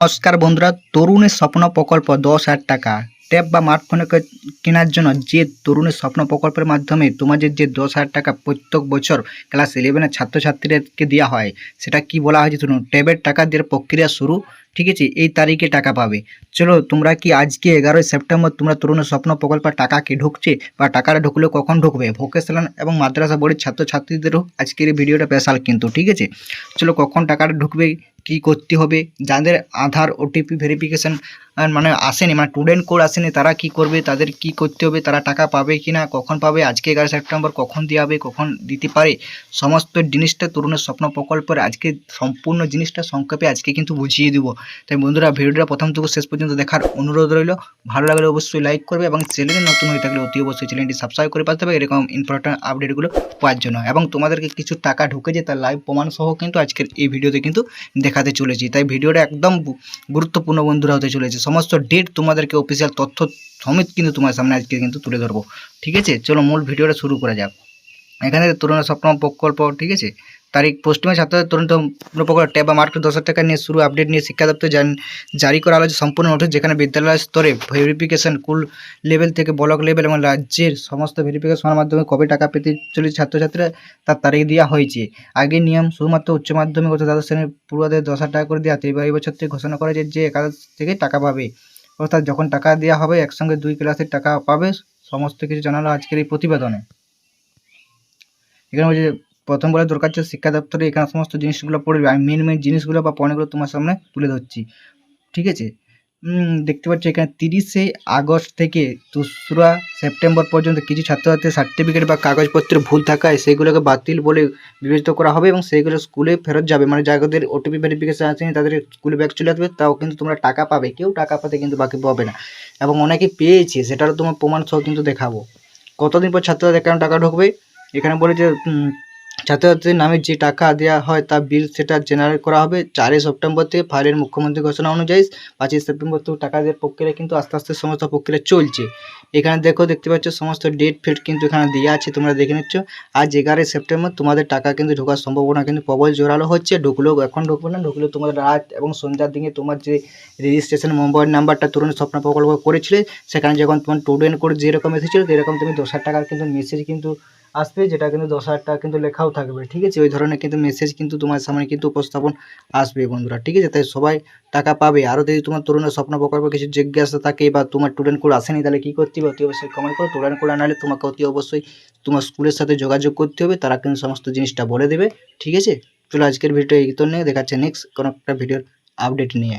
নমস্কার বন্ধুরা, তরুণের স্বপ্ন প্রকল্প দশ হাজার টাকা। ট্যাব বা স্মার্টফোন কেনার জন্য যে তরুণের স্বপ্ন প্রকল্পের মাধ্যমে তোমাদের যে দশ হাজার টাকা প্রত্যেক বছর ক্লাস ইলেভেনের ছাত্রছাত্রীদেরকে দেওয়া হয়, সেটা কি বলা হয়েছে শুনুন? ট্যাবের টাকা দেওয়ার প্রক্রিয়া শুরু, ঠিক আছে? এই তারিখে টাকা পাবে। চলো, তোমরা কি আজকে এগারোই সেপ্টেম্বর তোমরা তরুণের স্বপ্ন প্রকল্পের টাকা কি ঢুকছে বা টাকাটা ঢুকলে কখন ঢুকবে? ভোকেশনাল এবং মাদ্রাসা বোর্ডের ছাত্রছাত্রীদেরও আজকের এই ভিডিওটা স্পেশাল কিন্তু, ঠিক আছে? চলো, কখন টাকাটা ঢুকবে কি করতে হবে? যাদের আধার ওটিপি ভেরিফিকেশন মানে আসেনি মানে স্টুডেন্ট কোড আসেনি, তারা কি করবে? তাদের কি করতে হবে? তারা টাকা পাবে কি না কখন পাবে? আজকে এগারো সেপ্টেম্বর, কখন দেওয়া হবে? কখন দিতে পারে? সমস্ত জিনিসটা তরুণের স্বপ্ন প্রকল্পের আজকে সম্পূর্ণ জিনিসটা সংক্ষেপে আজকে কিন্তু বুঝিয়ে দেবো। তাই বন্ধুরা, ভিডিওটা প্রথম থেকে শেষ পর্যন্ত দেখার অনুরোধ রইল। ভালো লাগলে অবশ্যই লাইক করবে এবং চ্যানেলে নতুন হয়ে থাকলে অতি অবশ্যই চ্যানেলটি সাবস্ক্রাইব করে পাঠাতে হবে এরকম ইম্পর্টেন্ট আপডেটগুলো পাওয়ার জন্য। এবং তোমাদেরকে কিছু টাকা ঢুকে যে তার লাইভ প্রমাণ সহ কিন্তু আজকের এই ভিডিওতে কিন্তু দেখাতে চলেছি। তাই ভিডিওটা একদম গুরুত্বপূর্ণ বন্ধুরা হতে চলেছে। সমস্ত ডেট তোমাদেরকে অফিসিয়াল তথ্য সমেত কিন্তু তোমার সামনে আজকে কিন্তু তুলে ধরবো। ঠিক আছে? চলো মূল ভিডিওটা শুরু করা যাক। এখানে তুলনা স্বপ্ন প্রকল্প, ঠিক আছে? তারিখ পশ্চিমে ছাত্রদের তরুণ প্রকল্প ট্যাব বা মার্কেট দশ টাকা নিয়ে শুরু আপডেট নিয়ে শিক্ষা দপ্তর জারি করা হয়েছে সম্পূর্ণ নোটিশ যেখানে বিদ্যালয় স্তরে ভেরিফিকেশন কুল লেভেল থেকে ব্লক লেভেল এবং রাজ্যের সমস্ত ভেরিফিকেশনের মাধ্যমে কবে টাকা পেতে চলেছে ছাত্রছাত্রীরা তার তারিখ দেওয়া হয়েছে। আগের নিয়ম শুধুমাত্র উচ্চ মাধ্যমিক অর্থাৎ দ্বাদশ শ্রেণির পড়ুয়াদের দশ টাকা করে দেওয়া এবার এই বছর থেকে ঘোষণা করা যে একাদশ থেকে টাকা পাবে। অর্থাৎ যখন টাকা দেওয়া হবে, একসঙ্গে দুই ক্লাসের টাকা পাবে, সমস্ত কিছু জানালো আজকের এই প্রতিবেদনে। এখানে বলছে প্রথম বলে দরকার ছিল শিক্ষা দপ্তরে এখানে সমস্ত জিনিসগুলো পড়বে আমি মেন মেন জিনিসগুলো বা পয়েন্টগুলো তোমার সামনে তুলে ধরছি। ঠিক আছে? দেখতে পাচ্ছ এখানে তিরিশে আগস্ট থেকে দোসরা সেপ্টেম্বর পর্যন্ত কিছু ছাত্রছাত্রীর সার্টিফিকেট বা কাগজপত্র ভুল থাকায় সেগুলোকে বাতিল বলে বিবেচিত করা হবে এবং সেইগুলো স্কুলে ফেরত যাবে। মানে যাদের ওটিপি ভেরিফিকেশন আসেনি, তাদের স্কুলে ব্যাগ চলে আসবে, তাও কিন্তু তোমরা টাকা পাবে। কেউ টাকা পাতে কিন্তু বাকি পাবে না। এবং অনেকে পেয়েছে, সেটারও তোমার প্রমাণ সহ কিন্তু দেখাবো। কতদিন পর ছাত্রদের কেন টাকা ঢুকবে? এখানে বলে যে উম, ছাত্রছাত্রীর নামে যে টাকা দেওয়া হয় তা বিল সেটা জেনারেট করা হবে। চারই সেপ্টেম্বর থেকে ফাইলের মুখ্যমন্ত্রী ঘোষণা অনুযায়ী পাঁচই সেপ্টেম্বর থেকে টাকা দেওয়ার প্রক্রিয়া কিন্তু আস্তে আস্তে সমস্ত প্রক্রিয়া চলছে। এখানে দেখো দেখতে পাচ্ছ সমস্ত ডেট ফেট কিন্তু এখানে দেওয়া আছে তোমরা দেখে নিচ্ছ। আজ এগারোই সেপ্টেম্বর তোমাদের টাকা কিন্তু ঢোকার সম্ভাবনা কিন্তু প্রবল জোরালো হচ্ছে। ঢুকলেও এখন ঢুকবে না ঢুকলেও তোমাদের রাত এবং সন্ধ্যার দিকে তোমার যে রেজিস্ট্রেশন মোবাইল নাম্বারটা তরুণ স্বপ্ন প্রকল্প করেছিলে সেখানে যখন তোমার স্টুডেন্ট কোড যেরকম এসেছিল সেরকম তুমি দশ টাকার কিন্তু মেসেজ কিন্তু আসবে, যেটা কিন্তু দশ হাজার টাকা কিন্তু লেখাও থাকবে। ঠিক আছে? ওই ধরনের কিন্তু মেসেজ কিন্তু তোমার সামনে কিন্তু উপস্থাপন আসবে বন্ধুরা। ঠিক আছে? তাই সবাই টাকা পাবে। আরও যদি তোমার তরুণের স্বপ্ন প্রকল্প কিছু জিজ্ঞাসা থাকে বা তোমার স্টুডেন্ট কোড আসেনি, তাহলে কী করতে হবে? অতি অবশ্যই কমেন্ট করো। স্টুডেন্ট কোড আনালে তোমাকে অতি অবশ্যই তোমার স্কুলের সাথে যোগাযোগ করতে হবে। তারা কিন্তু সমস্ত জিনিসটা বলে দেবে। ঠিক আছে? চলো আজকের ভিডিও এই তো নিয়ে দেখাচ্ছে নেক্সট কোনো একটা ভিডিওর আপডেট নিয়ে।